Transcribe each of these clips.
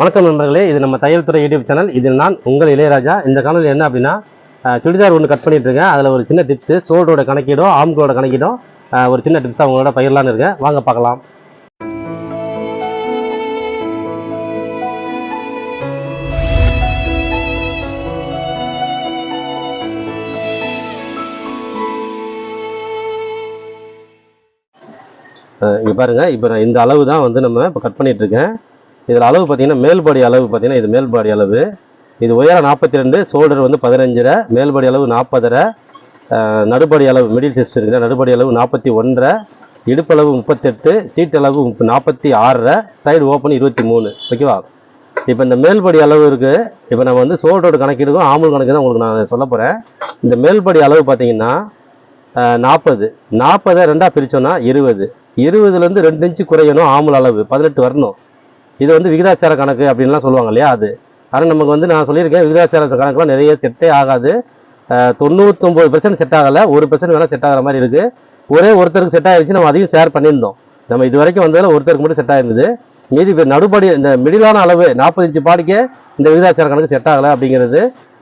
வணக்கம் நண்பர்களே இது நம்ம தையல் துறை யூடியூப் சேனல். இதில் நான் உங்கள் இளையராஜா. இந்த காணொலி என்ன அப்படின்னா சுடிதார் ஒன்று கட் பண்ணிட்டு இருக்கேன். அதில் ஒரு சின்ன டிப்ஸு சோல்டரோட கணக்கிடும் ஆம்களோட கணக்கிடும். ஒரு சின்ன டிப்ஸாக அவங்களோட பயிரலான்னு இருக்கேன். வாங்க பார்க்கலாம். இங்கே பாருங்க. இப்போ நான் இந்த அளவு தான் வந்து நம்ம இப்போ கட் பண்ணிகிட்ருக்கேன் இருக்கேன். இதில் அளவு பார்த்தீங்கன்னா மேல்படி அளவு பார்த்தீங்கன்னா இது மேல்படி அளவு. இது உயரம் நாற்பத்தி ரெண்டு ஷோல்டர் வந்து பதினஞ்சரை மேல்படி அளவு நாற்பதரை நடுபடி அளவு மிடில் செஸ்ட் இருக்குது நடுபடி அளவு நாற்பத்தி ஒன்றரை இடுப்பளவு முப்பத்தெட்டு சீட் அளவு முப்ப- நாற்பத்தி ஆறரை சைடு ஓப்பன் இருபத்தி மூணு. ஓகேவா? இப்போ இந்த மேல்படி அளவு இருக்குது இப்போ நம்ம வந்து ஷோல்டரோட கணக்கிடுக்கும் ஆம்பல் கணக்கு தான் உங்களுக்கு நான் சொல்ல போகிறேன் இந்த மேல்படி அளவு பார்த்தீங்கன்னா நாற்பது. நாற்பதை ரெண்டாக பிரித்தோன்னா இருபது. இருபதுலேருந்து ரெண்டு இன்ச்சு குறையணும் ஆம்பல் அளவு. பதினெட்டு வரணும். இது வந்து விகிதாச்சார கணக்கு அப்படின்லாம் சொல்லுவாங்க இல்லையா அது. ஆனால் நமக்கு வந்து நான் சொல்லியிருக்கேன் விகிதாச்சார கணக்குலாம் நிறைய செட்டே ஆகாது. தொண்ணூத்தொம்பது பெர்சன்ட் செட் ஆகலை ஒரு பெர்சன்ட் வேணால் செட் ஆகிற மாதிரி இருக்குது ஒரே ஒருத்தருக்கு செட் ஆயிருச்சு நம்ம அதையும் ஷேர் பண்ணியிருந்தோம். நம்ம இது வரைக்கும் வந்ததில் ஒருத்தருக்கு மட்டும் செட் ஆயிருந்தது. மீதி இப்போ நடுபடி இந்த மிடிலான அளவு நாற்பது இன்ச்சு பாடிக்கே இந்த விகிதாச்சார கணக்கு செட் ஆகலை அப்படிங்கிறது.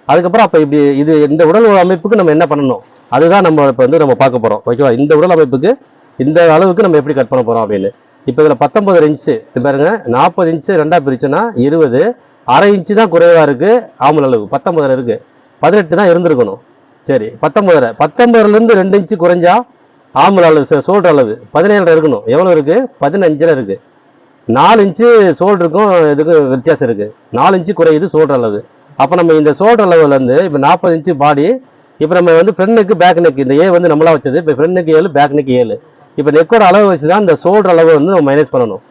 அதுக்கப்புறம் அப்போ இப்படி இது இந்த உடல் அமைப்புக்கு நம்ம என்ன பண்ணணும்? அதுதான் நம்ம இப்போ வந்து நம்ம பார்க்க போகிறோம் ஓகேவா இந்த உடல் அமைப்புக்கு இந்த அளவுக்கு நம்ம எப்படி கட் பண்ண போகிறோம் அப்படின்னு. இப்போ இதில் பத்தொன்பது இன்ச்சு பாருங்க நாற்பது இன்ச்சு ரெண்டாக பிரிச்சுன்னா இருபது. அரை இன்ச்சு தான் குறைவாக இருக்குது ஆம்பல் அளவு. பத்தொம்பதில் இருக்குது பதினெட்டு தான் இருந்திருக்கணும். சரி பத்தொம்பதில் பத்தொன்பதுலேருந்து ரெண்டு இன்ச்சு குறைஞ்சா ஆம்பல் அளவு சோல்டர் அளவு. பதினேழில் இருக்கணும். எவ்வளோ இருக்குது பதினஞ்சில் இருக்குது நாலு இன்ச்சு சோல்டருக்கும் இதுக்கும் வித்தியாசம் இருக்குது நாலு இன்ச்சு குறையுது சோல்டர் அளவு. அப்போ நம்ம இந்த சோல்டர் அளவுலேருந்து இப்போ நாற்பது இன்ச்சு பாடி இப்போ நம்ம வந்து ஃப்ரெண்டுக்கு பேக் நெக் இந்த ஏ வந்து நம்மளா வச்சது. இப்போ ஃப்ரெண்டுக்கு ஏழு பேக் நெக் ஏழு. இப்போ நெக்கோட அளவு வச்சு தான் இந்த சோல்டர் அளவு வந்து நம்ம மைனஸ் பண்ணணும்.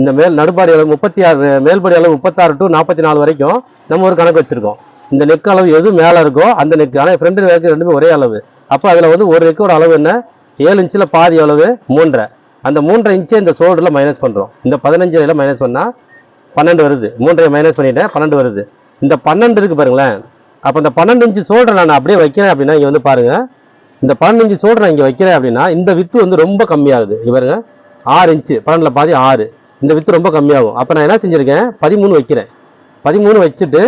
இந்த மேல் நடுப்பாடி அளவு முப்பத்தி ஆறு மேல்படி அளவு முப்பத்தாறு டு நாற்பத்தி நாலு வரைக்கும் நம்ம ஒரு கணக்கு வச்சுருக்கோம். இந்த நெக் அளவு எது மேலே இருக்கோ அந்த நெக் ஆனால் ஃப்ரண்ட் நெக் ரெண்டுமே ஒரே அளவு. அப்போ அதில் வந்து ஒரு நெக்கோட அளவு என்ன? ஏழு இன்ச்சில் பாதி அளவு மூன்றரை. அந்த மூன்றரை இன்ச்சை இந்த சோல்டரில் மைனஸ் பண்ணுறோம் இந்த பதினஞ்சில் மைனஸ் பண்ணால் பன்னெண்டு வருது. மூன்றரை மைனஸ் பண்ணிட்டேன் பன்னெண்டு வருது. இந்த பன்னெண்டு இருக்குது பாருங்களேன். அப்போ இந்த பன்னெண்டு இன்ச்சு சோல்டரை நான் அப்படியே வைக்கிறேன் அப்படின்னா இங்கே வந்து பாருங்கள் இந்த பன்னெண்டு சோடு நான் இங்கே வைக்கிறேன் அப்படின்னா இந்த வித்து வந்து ரொம்ப கம்மியாகுது. இங்க பாருங்க. ஆறு இன்ச்சு பன்னெண்டில் பாதி ஆறு. இந்த வித்து ரொம்ப கம்மியாகும். அப்போ நான் என்ன செஞ்சுருக்கேன்? பதிமூணு வைக்கிறேன். பதிமூணு வச்சுட்டு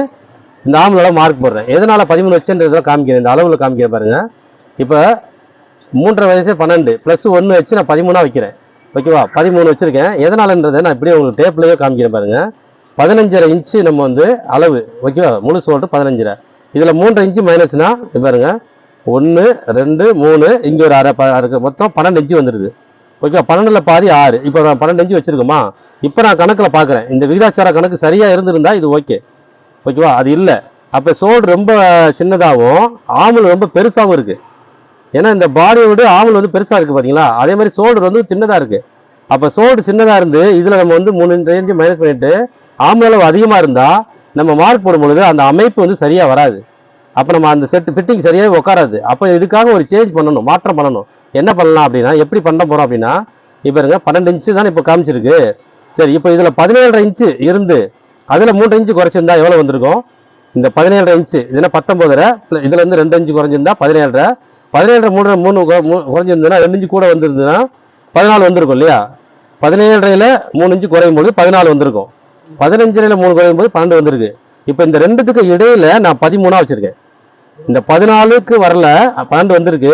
இந்த ஆம்பளோட மார்க் போடுறேன். எதனால் பதிமூணு வச்சுன்றதுல காமிக்கிறேன். இந்த அளவில் காமிக்கிறேன் பாருங்கள் இப்போ மூன்றரை வயசு பன்னெண்டு. ப்ளஸ் ஒன்று வச்சு நான் பதிமூணாக வைக்கிறேன். ஓகேவா பதிமூணு வச்சுருக்கேன். எதனாலன்றதை நான் இப்படியே உங்களுக்கு டேப்லேயே காமிக்கிறேன் பாருங்கள் பதினஞ்சரை இன்ச்சு நம்ம வந்து அளவு. ஓகேவா முழு சோல்ட்டு பதினஞ்சரை. இதில் மூன்றரை இன்ச்சு மைனஸ்னா பாருங்கள் ஒன்று ரெண்டு மூணு இங்கே ஒரு அரை ப- மொத்தம் பன்னெண்டு இன்ச்சு வந்துடுது ஓகேவா பன்னெண்டில் பாதி ஆறு. இப்போ நான் பன்னெண்டு இன்ச்சு வச்சுருக்கோமா? இப்போ நான் கணக்கில் பார்க்குறேன் இந்த விகிதாச்சார கணக்கு சரியாக இருந்திருந்தா இது ஓகே ஓகேவா அது இல்லை. அப்போ சோடு ரொம்ப சின்னதாகவும் ஆமல் ரொம்ப பெருசாகவும் இருக்குது ஏன்னா இந்த பாடியை ஆமல் வந்து பெருசாக இருக்குது பார்த்தீங்களா அதே மாதிரி சோடு வந்து சின்னதாக இருக்குது அப்போ சோடு சின்னதாக இருந்து இதில் நம்ம வந்து மூணு ரேஞ்சு மைனஸ் பண்ணிவிட்டு ஆமல் அளவு அதிகமாக இருந்தால் நம்ம மார்க் போடும் பொழுது அந்த அமைப்பு வந்து சரியாக வராது. அப்போ நம்ம அந்த செட் ஃபிட்டிங் சரியாகவே உட்காராது அப்போ இதுக்காக ஒரு சேஞ்ச் பண்ணணும் மாற்றம் பண்ணணும். என்ன பண்ணலாம் அப்படின்னா எப்படி பண்ண போகிறோம் அப்படின்னா இப்போ இருங்க பன்னெண்டு இன்ச்சு தான் இப்போ காமிச்சிருக்கு. சரி இப்போ இதில் பதினேழரை இன்ச்சு இருந்து அதில் மூன்று இன்ச்சு குறைச்சிருந்தா எவ்வளோ வந்திருக்கும்? இந்த பதினேழரை இன்ச்சு இதில் பத்தொம்போதரை இதில் வந்து ரெண்டு இன்ச்சு குறைஞ்சிருந்தா பதினேழரை. பதினேழரை மூணு மூணு குறைஞ்சிருந்ததுன்னா ரெண்டு இன்ச்சு கூட வந்திருந்ததுன்னா பதினாலு வந்திருக்கும் இல்லையா? பதினேழரையில் மூணு இன்ச்சு குறையும் போது பதினாலு வந்திருக்கும். பதினஞ்சரையில் மூணு குறையும் போது பன்னெண்டு வந்திருக்கு. இப்போ இந்த ரெண்டுத்துக்கு இடையில நான் பதிமூணாக வச்சுருக்கேன். இந்த பதினாலுக்கு வரல பன்னெண்டு வந்திருக்கு.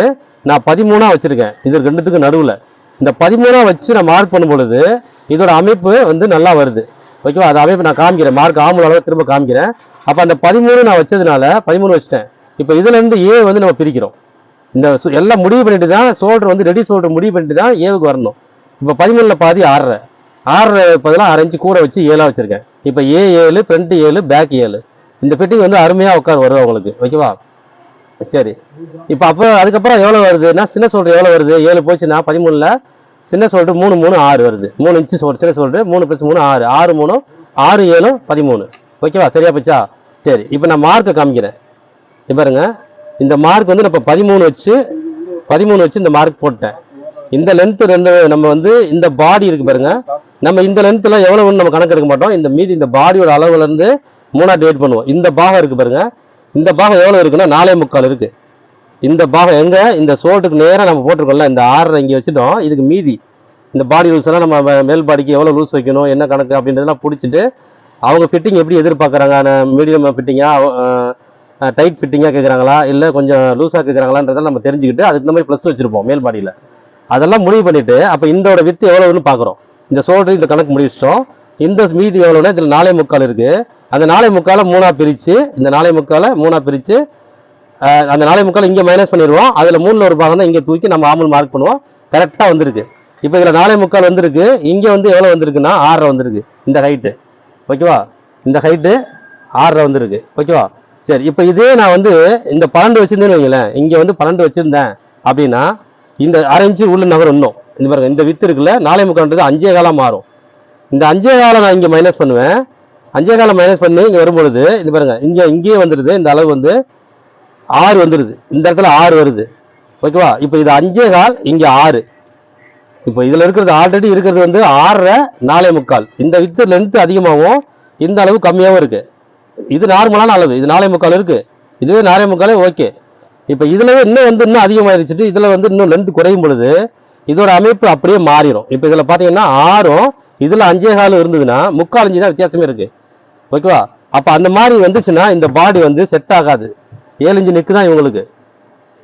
நான் பதிமூணா வச்சுருக்கேன். இது ரெண்டுத்துக்கு நடுவில். இந்த பதிமூணா வச்சு நான் மார்க் பண்ணும் பொழுது இதோட அமைப்பு வந்து நல்லா வருது. ஓகேவா அது அமைப்பு நான் காமிக்கிறேன். மார்க் ஆமுல அளவு திரும்ப காமிக்கிறேன். அப்போ அந்த பதிமூணு நான் வச்சதுனால பதிமூணு வச்சுட்டேன். இப்போ இதுலேருந்து ஏ வந்து நம்ம பிரிக்கிறோம். இந்த எல்லாம் முடிவு பண்ணிட்டு தான் சோல்டர் வந்து ரெடி சோல்டர் முடிவு பண்ணிட்டு தான் ஏவுக்கு வரணும். இப்போ பதிமூணுல பாதி ஆறரை ஆறரை பதிலாக அரை இன்ச்சு கூட வச்சு ஏழாக வச்சுருக்கேன். இப்போ ஏ ஏழு ஃப்ரண்ட் ஏழு பேக் ஏழு. இந்த ஃபிட்டிங் வந்து அருமையாக உட்கார் வரும் உங்களுக்கு ஓகேவா சரி. இப்போ அப்போ அதுக்கப்புறம் எவ்வளோ வருதுன்னா சின்ன சோல்டர் எவ்வளோ வருது? ஏழு போச்சுன்னா பதிமூணில் சின்ன சோல்டர் மூணு மூணு ஆறு வருது. மூணு இன்ச்சு சோல்டு சின்ன சோல்டு மூணு ப்ளஸ் மூணு ஆறு. ஆறு மூணு ஆறு ஏழு பதிமூணு. ஓகேவா? சரியா போச்சா? சரி. இப்போ நான் மார்க்கை காமிக்கிறேன். பாருங்க. இந்த மார்க் வந்து நம்ம இப்போ பதிமூணு வச்சு பதிமூணு வச்சு இந்த மார்க் போட்டேன். இந்த லென்த்து ரெண்டு நம்ம வந்து இந்த பாடி இருக்கு பாருங்க. நம்ம இந்த லென்த்தில் எவ்வளவுன்னு நம்ம கணக்கு எடுக்க மாட்டோம். இந்த மீதி இந்த பாடியோட அளவுலேருந்து மூணாக மூணா டிவைட் பண்ணுவோம். இந்த பாகம் இருக்கு பாருங்க. இந்த பாகம் எவ்வளோ இருக்குன்னா நாலே முக்கால் இருக்குது இந்த பாகம் எங்கே? இந்த சோட்டுக்கு நேராக நம்ம போட்டிருக்கோம்ல இந்த ஆறரை இங்கே வச்சுட்டோம். இதுக்கு மீதி. இந்த பாடி லூஸ் எல்லாம் நம்ம மேல் பாடிக்கு எவ்வளோ லூஸ் வைக்கணும் என்ன கணக்கு அப்படின்றதெல்லாம் பிடிச்சிட்டு அவங்க ஃபிட்டிங் எப்படி எதிர்பார்க்குறாங்க? மீடியம் ஃபிட்டிங்காக டைட் ஃபிட்டிங்காக கேட்குறாங்களா இல்லை கொஞ்சம் லூஸாக கேட்குறாங்களான்றதெல்லாம் நம்ம தெரிஞ்சுக்கிட்டு அதுக்கு இந்த மாதிரி ப்ளஸ் வச்சுருப்போம் மேல் பாடியில் அதெல்லாம் முடிவு பண்ணிவிட்டு அப்போ இந்தோட வித்து எவ்வளோன்னு பார்க்குறோம் இந்த சோல்டர் இந்த கணக்கு முடிச்சிட்டோம். இந்த மீதி எவ்வளோனா இதில் நாலே முக்கால் இருக்குது அந்த நாலே முக்காலை மூணாக பிரித்து இந்த நாலே முக்காலை மூணாக பிரித்து அந்த நாலே முக்கால் இங்கே மைனஸ் பண்ணிடுவோம். அதில் மூணில் ஒரு பாகம் தான் இங்கே தூக்கி நம்ம ஆமல் மார்க் பண்ணுவோம். கரெக்டாக வந்திருக்கு. இப்போ இதில் நாலே முக்கால் வந்திருக்கு. இங்கே வந்து எவ்வளோ வந்திருக்குன்னா ஆறரை வந்திருக்கு. இந்த ஹைட்டு ஓகேவா இந்த ஹைட்டு ஆறரை வந்திருக்கு. ஓகேவா சரி இப்போ இதே நான் வந்து இந்த பன்னெண்டு வச்சுருந்தேன்னு வைங்களேன் இங்கே வந்து பன்னெண்டு வச்சுருந்தேன் அப்படின்னா இந்த அரை இன்ச்சு உள்ள நகர் இன்னும். இந்த பாருங்க இந்த வித்து இருக்குல்ல நாலே முக்கால்ன்றது அஞ்சே காலம் மாறும். இந்த அஞ்சே காலம் நான் இங்கே மைனஸ் பண்ணுவேன். அஞ்சே காலம் மைனஸ் பண்ணி இங்கே வரும்பொழுது இது பாருங்கள் இங்கே இங்கேயே வந்துடுது இந்த அளவு வந்து ஆறு வந்துடுது இந்த இடத்துல ஆறு வருது. ஓகேவா இப்போ இது அஞ்சே கால் இங்கே ஆறு. இப்போ இதில் இருக்கிறது ஆல்ரெடி இருக்கிறது வந்து ஆறரை நாலே முக்கால். இந்த வித்து லென்த்து அதிகமாகவும் இந்த அளவு கம்மியாகவும் இருக்குது இது நார்மலான அளவு. இது நாலே முக்கால் இருக்குது இதுவே நாலே முக்காலே ஓகே இப்போ இதில் இன்னும் வந்து இன்னும் அதிகமாயிருச்சுட்டு இதில் வந்து இன்னும் லென்த் குறையும் பொழுது இதோட அமைப்பு அப்படியே மாறிடும். இப்போ இதில் பார்த்தீங்கன்னா ஆறும் இதில் அஞ்சே கால் இருந்ததுன்னா முக்கால் அஞ்சு தான் வித்தியாசமே இருக்குது ஓகேவா? அப்போ அந்த மாதிரி வந்துச்சுன்னா இந்த பாடி வந்து செட் ஆகாது. ஏழு இன்ச்சு நெக்கு தான் இவங்களுக்கு.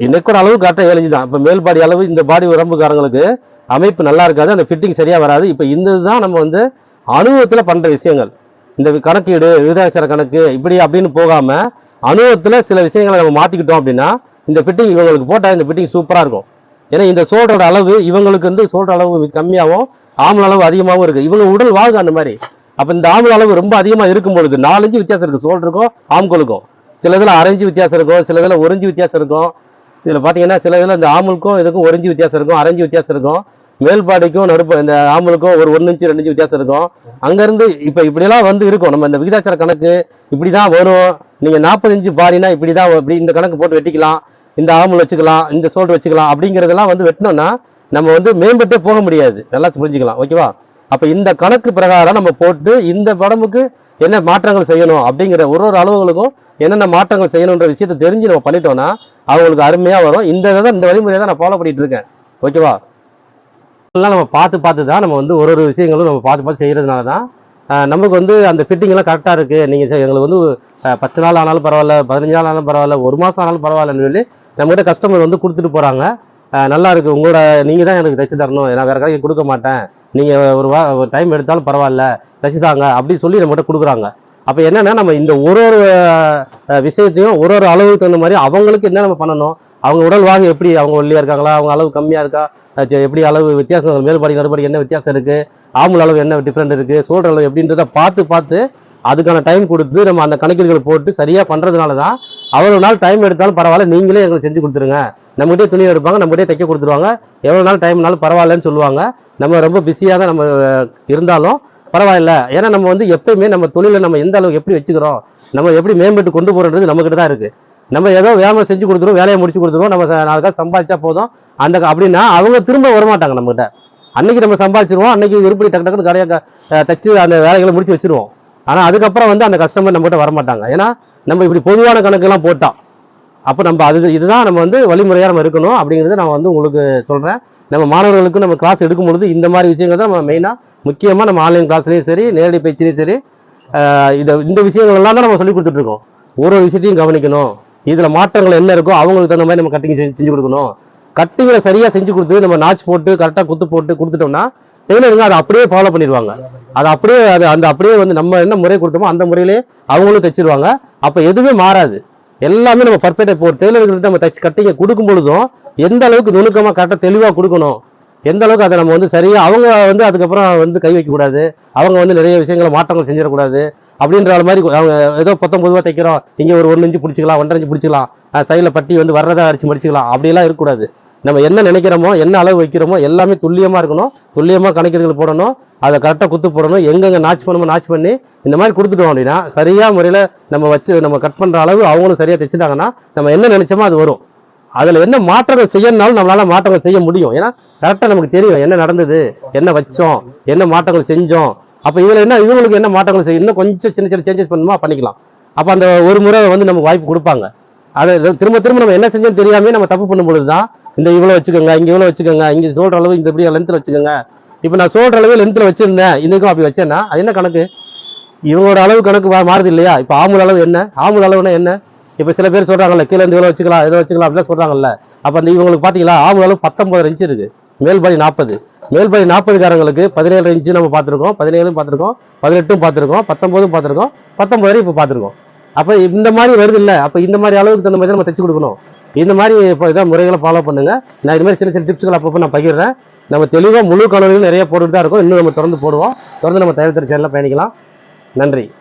நெக்கோட அளவு கரெக்டாக ஏழு தான். இப்போ மேல் பாடி அளவு இந்த பாடி உடம்புக்காரங்களுக்கு அமைப்பு நல்லா இருக்காது அந்த ஃபிட்டிங் சரியாக வராது. இப்போ இந்த தான் நம்ம வந்து அனுபவத்தில் பண்ணுற விஷயங்கள். இந்த கணக்கீடு விகிதாச்சார கணக்கு இப்படி அப்படின்னு போகாமல் அனுபவத்தில் சில விஷயங்களை நம்ம மாற்றிக்கிட்டோம் அப்படின்னா இந்த ஃபிட்டிங் இவங்களுக்கு போட்டால் இந்த ஃபிட்டிங் சூப்பராக இருக்கும். ஏன்னா இந்த சோல்டரோட அளவு இவங்களுக்கு வந்து சோல்டர் அளவு கம்மியாகவும் ஆம்பல் அளவு அதிகமாகவும் இருக்குது இவங்க உடல் வாகு அந்த மாதிரி. அப்போ இந்த ஆம்பல் அளவு ரொம்ப அதிகமாக இருக்கும் பொழுது நாலஞ்சு வித்தியாசம் இருக்கு. சோல்டருக்கும் ஆம்கோலுக்கும் சில இதில் அரைஞ்சு வித்தியாசம் இருக்கும் சில இதில் ஒரிஞ்சு வித்தியாசம் இருக்கும். இதில் பார்த்தீங்கன்னா சில இதில் இந்த ஆமுலுக்கும் இதுக்கும் ஒரிஞ்சு வித்தியாசம் இருக்கும் அரைஞ்சு வித்தியாசம் இருக்கும். மேல்பாடிக்கும் நடுப்பு இந்த ஆம்பலுக்கும் ஒரு ஒன்று இன்ச்சு ரெண்டு இன்ச்சு வித்தியாசம் இருக்கும். அங்கேருந்து இப்போ இப்படியெல்லாம் வந்து இருக்கும். நம்ம இந்த விகிதாச்சார கணக்கு இப்படி தான் வரும். நீங்கள் நாற்பது இன்ச்சு பாடினா இப்படிதான் இப்படி இந்த கணக்கு போட்டு வெட்டிக்கலாம். இந்த ஆம்பல் வச்சுக்கலாம் இந்த சோல்டு வச்சுக்கலாம் அப்படிங்கிறதெல்லாம் வந்து வெட்டினோம்னா நம்ம வந்து மேம்பட்டே போக முடியாது. நல்லா புரிஞ்சுக்கலாம். ஓகேவா? அப்போ இந்த கணக்கு பிரகாரம் நம்ம போட்டு இந்த உடம்புக்கு என்ன மாற்றங்கள் செய்யணும் அப்படிங்கிற ஒரு ஒரு அளவுகளுக்கும் என்னென்ன மாற்றங்கள் செய்யணுன்ற விஷயத்தை தெரிஞ்சு நம்ம பண்ணிட்டோம்னா அவங்களுக்கு அருமையாக வரும். இந்த இதை தான் இந்த வழிமுறையை தான் நான் ஃபாலோ பண்ணிட்டு இருக்கேன். ஓகேவா? எல்லாம் நம்ம பார்த்து பார்த்து தான் நம்ம வந்து ஒரு ஒரு விஷயங்களும் நம்ம பார்த்து பார்த்து செய்கிறதுனால தான் நமக்கு வந்து அந்த ஃபிட்டிங்லாம் கரெக்டாக இருக்குது நீங்கள் எங்களுக்கு வந்து பத்து நாள் ஆனாலும் பரவாயில்ல பதினஞ்சு நாள் ஆனாலும் பரவாயில்ல ஒரு மாதம் ஆனாலும் பரவாயில்லன்னு சொல்லி நம்மகிட்ட கஸ்டமர் வந்து கொடுத்துட்டு போகிறாங்க நல்லா இருக்குது உங்களோட நீங்கள் தான் எனக்கு தைச்சு தரணும். நான் வேறு கடைக்கு கொடுக்க மாட்டேன். நீங்கள் ஒரு வா டைம் எடுத்தாலும் பரவாயில்ல. தைச்சு தாங்க. அப்படின்னு சொல்லி நம்மகிட்ட கொடுக்குறாங்க. அப்போ என்னென்னா நம்ம இந்த ஒரு ஒரு விஷயத்தையும் ஒரு ஒரு அளவுக்கு தகுந்த மாதிரி அவங்களுக்கு என்ன நம்ம பண்ணணும்? அவங்க உடல் வாங்க எப்படி? அவங்க ஒல்லியா இருக்காங்களா? அவங்க அளவு கம்மியாக இருக்கா? சரி, எப்படி அளவு வித்தியாசம் மேல்பாடி நடுபாடி என்ன வித்தியாசம் இருக்கு? ஆம்புல் அளவு என்ன டிஃப்ரெண்ட் இருக்குது சோல்டர் அளவு எப்படின்றத பார்த்து பார்த்து அதுக்கான டைம் கொடுத்து நம்ம அந்த கணக்கீடுகள் போட்டு சரியாக பண்ணுறதுனால தான் அவ்வளோ நாள் டைம் எடுத்தாலும் பரவாயில்ல. நீங்களே எங்களுக்கு செஞ்சு கொடுத்துருங்க. நம்மகிட்டே துணி எடுப்பாங்க நம்மகிட்டே தைக்க கொடுத்துருவாங்க. எவ்வளோ நாள் டைம்னாலும் பரவாயில்லன்னு சொல்லுவாங்க. நம்ம ரொம்ப பிஸியாக தான் நம்ம இருந்தாலும் பரவாயில்ல. ஏன்னா நம்ம வந்து எப்பயுமே நம்ம தொழிலை நம்ம எந்த அளவுக்கு எப்படி வச்சுக்கிறோம் நம்ம எப்படி மேம்பட்டு கொண்டு போகிறோன்றது நம்மகிட்ட தான் இருக்குது நம்ம ஏதோ வேலை செஞ்சு கொடுத்துருவோம் வேலையை முடிச்சு கொடுத்துருவோம் நம்ம நாளைக்காக சம்பாதிச்சா போதும். அந்த க- அப்படின்னா அவங்க திரும்ப வரமாட்டாங்க நம்மகிட்ட. அன்னைக்கு நம்ம சம்பாதிச்சிருவோம் அன்னைக்கு விருப்படி டக்கு டக்குன்னு கடையை தச்சு அந்த வேலைகளை முடிச்சு வச்சிருவோம். ஆனால் அதுக்கப்புறம் வந்து அந்த கஸ்டமர் நம்மகிட்ட வரமாட்டாங்க. ஏன்னா நம்ம இப்படி பொதுவான கணக்கெல்லாம் போட்டோம் அப்போ நம்ம அது இதுதான் நம்ம வந்து வழிமுறையாக நம்ம இருக்கணும் அப்படிங்கிறத நான் வந்து உங்களுக்கு சொல்கிறேன் நம்ம மாணவர்களுக்கு நம்ம கிளாஸ் எடுக்கும் பொழுது இந்த மாதிரி விஷயங்கள் தான் நம்ம மெயினாக முக்கியமாக நம்ம ஆன்லைன் கிளாஸ்லேயும் சரி நேரடி பயிற்சிலையும் சரி இதை இந்த விஷயங்கள் எல்லாம் தான் நம்ம சொல்லி கொடுத்துட்ருக்கோம் ஒரு விஷயத்தையும் கவனிக்கணும். இதில் மாற்றங்கள் என்ன இருக்கோ அவங்களுக்கு தகுந்த மாதிரி நம்ம கட்டிங் செஞ்சு செஞ்சு கொடுக்கணும். கட்டிங்களை சரியாக செஞ்சு கொடுத்து நம்ம நாச் போட்டு கரெக்டாக குத்து போட்டு கொடுத்துட்டோம்னா டெய்லருங்க அதை அப்படியே ஃபாலோ பண்ணிடுவாங்க. அது அப்படியே அது அந்த அப்படியே வந்து நம்ம என்ன முறை கொடுத்தோமோ அந்த முறையிலே அவங்களும் தைச்சிருவாங்க. அப்போ எதுவுமே மாறாது. எல்லாமே நம்ம பர்ஃபெக்டாக இப்போ டெய்லர்கள்ட்ட நம்ம தச்சு கட்டிங்க கொடுக்கும் பொழுதும் எந்த அளவுக்கு நுணுக்கமாக கரெக்டாக தெளிவாக கொடுக்கணும்? எந்த அளவுக்கு அதை நம்ம வந்து சரியாக அவங்க வந்து அதுக்கப்புறம் வந்து கை வைக்கக்கூடாது அவங்க வந்து நிறைய விஷயங்களை மாற்றங்கள் செஞ்சிடக்கூடாது அப்படின்ற மாதிரி அவங்க ஏதோ பத்தொன்பது ரூபா தைக்கிறோம் இங்கே ஒரு ஒன்று இஞ்சு பிடிச்சிக்கலாம் ஒன்றரை இஞ்சு பிடிச்சிக்கலாம் சைடில் பட்டி வந்து வர்றதா அடிச்சு மடிச்சிக்கலாம் அப்படிலாம் இருக்கக்கூடாது. நம்ம என்ன நினைக்கிறோமோ என்ன அளவு வைக்கிறோமோ எல்லாமே துல்லியமாக இருக்கணும் துல்லியமாக கணக்கீடுகள் போடணும். அதை கரெக்டாக குத்து போடணும். எங்கெங்க நாச் பண்ணணுமோ நாச் பண்ணி இந்த மாதிரி கொடுத்துட்டோம் அப்படின்னா சரியாக முறையில் நம்ம வச்சு நம்ம கட் பண்ணுற அளவு அவங்களும் சரியாக தைச்சிட்டாங்கன்னா நம்ம என்ன நினச்சோமோ அது வரும். அதில் என்ன மாற்றங்கள் செய்யணும்னாலும் நம்மளால் மாற்றங்கள் செய்ய முடியும். ஏன்னா கரெக்டாக நமக்கு தெரியும் என்ன நடந்தது என்ன வச்சோம் என்ன மாற்றங்கள் செஞ்சோம். அப்போ இதில் என்ன இவங்களுக்கு என்ன மாற்றங்கள் செய்யும் இன்னும் கொஞ்சம் சின்ன சின்ன சேஞ்சஸ் பண்ணுமா? பண்ணிக்கலாம். அப்போ அந்த ஒரு முறை வந்து நமக்கு வாய்ப்பு கொடுப்பாங்க. அதை திரும்ப திரும்ப நம்ம என்ன செஞ்சோம் தெரியாமே நம்ம தப்பு பண்ணும் பொழுது தான் இந்த இவ்வளோ வச்சுக்கோங்க இங்கே இவ்வளோ வச்சுக்கோங்க இங்கே சொல்கிற அளவு இந்த இப்படி லென்த்தில் வச்சுக்கோங்க இப்போ நான் சொல்கிற அளவு லென்த்தில் வச்சுருந்தேன். இன்றைக்கும் அப்படி வச்சேன்னா அது என்ன கணக்கு? இவங்களோட அளவு கணக்கு மா- மாறுது இல்லையா? இப்போ ஆமுல் அளவு என்ன? ஆமுல் அளவுனா என்ன? இப்போ சில பேர் சொல்கிறாங்கல்ல கீழே இருந்து இவ்வளோ வச்சுக்கலாம் இதை வச்சுக்கலாம் அப்படிலாம் சொல்கிறாங்கல்ல அப்போ அந்த இவங்களுக்கு பார்த்தீங்களா ஆமுல் அளவு பத்தொம்பது இன்ச்சு இருக்குது மேல்பாடி நாற்பது மேல்பாடி நாற்பதுக்காரங்களுக்கு பதினேழு இன்ச்சு நம்ம பார்த்துருக்கோம் பதினேழும் பார்த்துருக்கோம் பதினெட்டும் பார்த்துருக்கோம் பத்தொம்போதும் பார்த்துருக்கோம் பத்தொம்பது வரை இப்போ பார்த்துருக்கோம். அப்போ இந்த மாதிரி வருது இல்லை? அப்போ இந்த மாதிரி அளவுக்கு தகுந்த மாதிரி தான் நம்ம தைச்சு கொடுக்கணும். இந்த மாதிரி இப்போ இதான் முறைகளை ஃபாலோ பண்ணுங்கள் நான் இது மாதிரி சின்ன சின்ன டிப்ஸ்கள் அப்பப்போ நான் பகிர்றேன். நம்ம தெளிவாக முழு கணவர்கள் நிறைய போட்டுட்டு தான் இருக்கோம். இன்னும் நம்ம தொடர்ந்து போடுவோம். தொடர்ந்து நம்ம தயாரித்தர் பயணிக்கலாம். நன்றி.